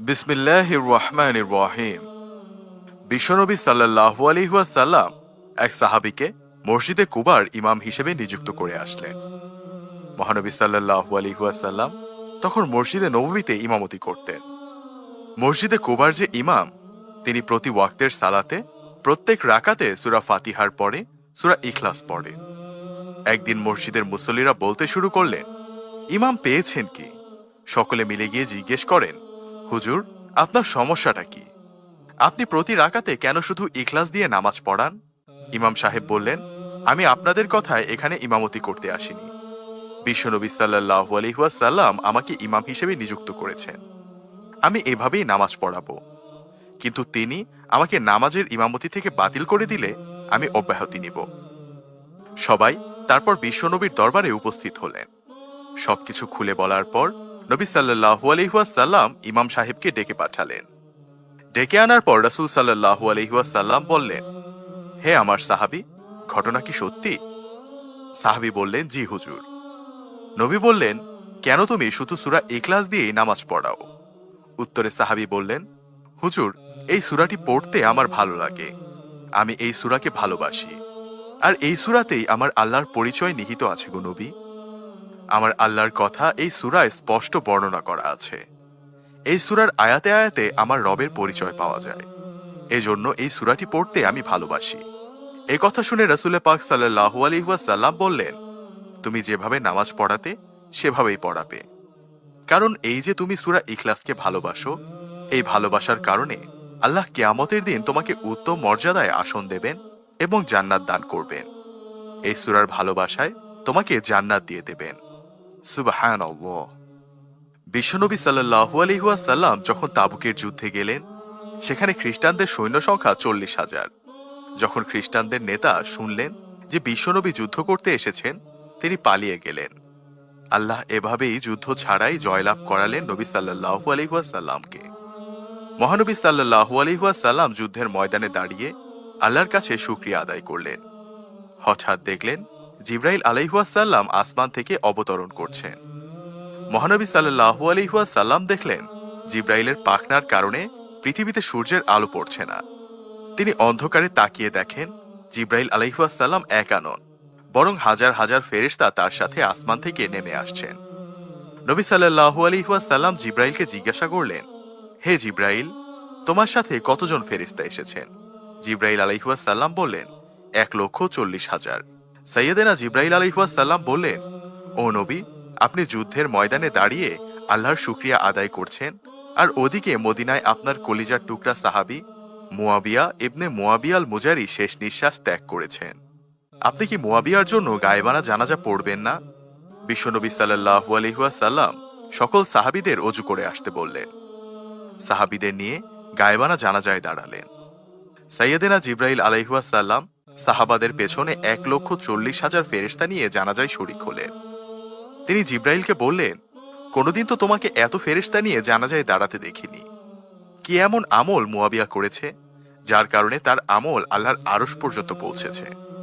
বিসমিল্লাহ রহমান রহিম। বিশ্বনবী সাল্লাহ আলিহাসাল্লাম এক সাহাবিকে মসজিদে কুবার ইমাম হিসেবে নিযুক্ত করে আসলেন। মহানবী সাল্লাহ আলিহাসাল্লাম তখন মসজিদে নবমীতে ইমামতি করতেন। মসজিদে কুবার যে ইমাম, তিনি প্রতি ওয়াক্তের সালাতে প্রত্যেক রাকাতে সুরা ফাতিহার পরে সুরা ইখলাস পড়ে। একদিন মসজিদের মুসল্লিরা বলতে শুরু করলেন, ইমাম পেয়েছেন কি? সকলে মিলে গিয়ে জিজ্ঞেস করেন হুজুর, আপনার সমস্যাটা কি? আপনি প্রতি রাকাতে কেন শুধু ইখলাস দিয়ে নামাজ পড়ান? ইমাম সাহেব বললেন, আমি আপনাদের কথায় এখানে ইমামতি করতে আসিনি। বিশ্বনবী সাল্লাহ আলহিহাসাল্লাম আমাকে ইমাম হিসেবে নিযুক্ত করেছেন। আমি এভাবেই নামাজ পড়াবো। কিন্তু তিনি আমাকে নামাজের ইমামতি থেকে বাতিল করে দিলে আমি অব্যাহতি নিব। সবাই তারপর বিশ্বনবীর দরবারে উপস্থিত হলেন। সবকিছু খুলে বলার পর নবী সাল্লাহু আলহিহাসাল্লাম ইমাম সাহেবকে ডেকে পাঠালেন। ডেকে আনার পর রাসুল সাল্লাহু আলহিহাসাল্লাম বললেন, হে আমার সাহাবি, ঘটনা কি সত্যি? সাহাবি বললেন, জি হুজুর। নবী বললেন, কেন তুমি শুধু সুরা এক্লাস দিয়েই নামাজ পড়াও? উত্তরে সাহাবি বললেন, হুজুর, এই সুরাটি পড়তে আমার ভালো লাগে। আমি এই সুরাকে ভালোবাসি। আর এই সুরাতেই আমার আল্লাহর পরিচয় নিহিত আছে গো নবী। আমার আল্লাহর কথা এই সুরায় স্পষ্ট বর্ণনা করা আছে। এই সুরার আয়াতে আয়াতে আমার রবের পরিচয় পাওয়া যায়। এজন্য এই সুরাটি পড়তে আমি ভালোবাসি। এই কথা শুনে রসুল পাক সাল্লাহু আলহিহাসাল্লাম বললেন, তুমি যেভাবে নামাজ পড়াতে, সেভাবেই পড়াবে। কারণ এই যে তুমি সুরা ইখলাসকে ভালোবাসো, এই ভালোবাসার কারণে আল্লাহ কিয়ামতের দিন তোমাকে উত্তম মর্যাদায় আসন দেবেন এবং জান্নাত দান করবেন। এই সুরার ভালোবাসায় তোমাকে জান্নাত দিয়ে দেবেন। বিশ্বনবী সাল্লাহু যখন তাবুকের যুদ্ধে গেলেন, সেখানে খ্রিস্টানদের সৈন্য সংখ্যা চল্লিশ হাজার। যখন খ্রিস্টানদের নেতা শুনলেন যে বিশ্বনবী যুদ্ধ করতে এসেছেন, তিনি পালিয়ে গেলেন। আল্লাহ এভাবেই যুদ্ধ ছাড়াই জয়লাভ করালেন নবী সাল্লাহু আলহিহাসাল্লামকে মহানবী সাল্লাহু আলহিহাসাল্লাম যুদ্ধের ময়দানে দাঁড়িয়ে আল্লাহর কাছে শুক্রিয়া আদায় করলেন। হঠাৎ দেখলেন জিব্রাইল আলাইহুয়াসাল্লাম আসমান থেকে অবতরণ করছেন। মহানবী সাল্লাহু আলহিহাসাল্লাম দেখলেন, জিব্রাইলের পাখনার কারণে পৃথিবীতে সূর্যের আলো পড়ছে না। তিনি অন্ধকারে তাকিয়ে দেখেন, জিব্রাইল আলাইহুয়াসাল্লাম একা নন, বরং হাজার হাজার ফেরেশতা তার সাথে আসমান থেকে নেমে আসছেন। নবী সাল্লাহু আলহিহাসাল্লাম জিব্রাইলকে জিজ্ঞাসা করলেন, হে জিব্রাইল, তোমার সাথে কতজন ফেরেশতা এসেছেন? জিব্রাইল আলাইহুয়াসাল্লাম বললেন, এক লক্ষ চল্লিশ হাজার। সৈয়দেনা জিব্রাইল আলহিহাসাল্লাম বললেন, ও নবী, আপনি যুদ্ধের ময়দানে দাঁড়িয়ে আল্লাহর শুক্রিয়া আদায় করছেন, আর ওদিকে মদিনায় আপনার কলিজার টুকরা সাহাবি মুয়াবিয়া ইবনে মুয়াবিয়াল মুজারি শেষ নিঃশ্বাস ত্যাগ করেছেন। আপনি কি মুয়াবিয়ার জন্য গায়েবানা জানাজা পড়বেন না? বিশ্বনবী সাল্লাহু আলহিহাসাল্লাম সকল সাহাবিদের অজু করে আসতে বললেন। সাহাবিদের নিয়ে গায়েবানা জানাজায় দাঁড়ালেন। সৈয়দেনা জিব্রাইল আলাইহুয়াসাল্লাম সাহাবাদের পেছনে এক লক্ষ চল্লিশ হাজার ফেরেস্তা নিয়ে জানা যায় শরিক হলেন তিনি জিব্রাইলকে বললেন, কোনোদিন তো তোমাকে এত ফেরেস্তা নিয়ে জানা যায় দাঁড়াতে দেখিনি। কি এমন আমল মুয়াবিয়া করেছে, যার কারণে তার আমল আল্লাহর আরস পর্যন্ত পৌঁছেছে?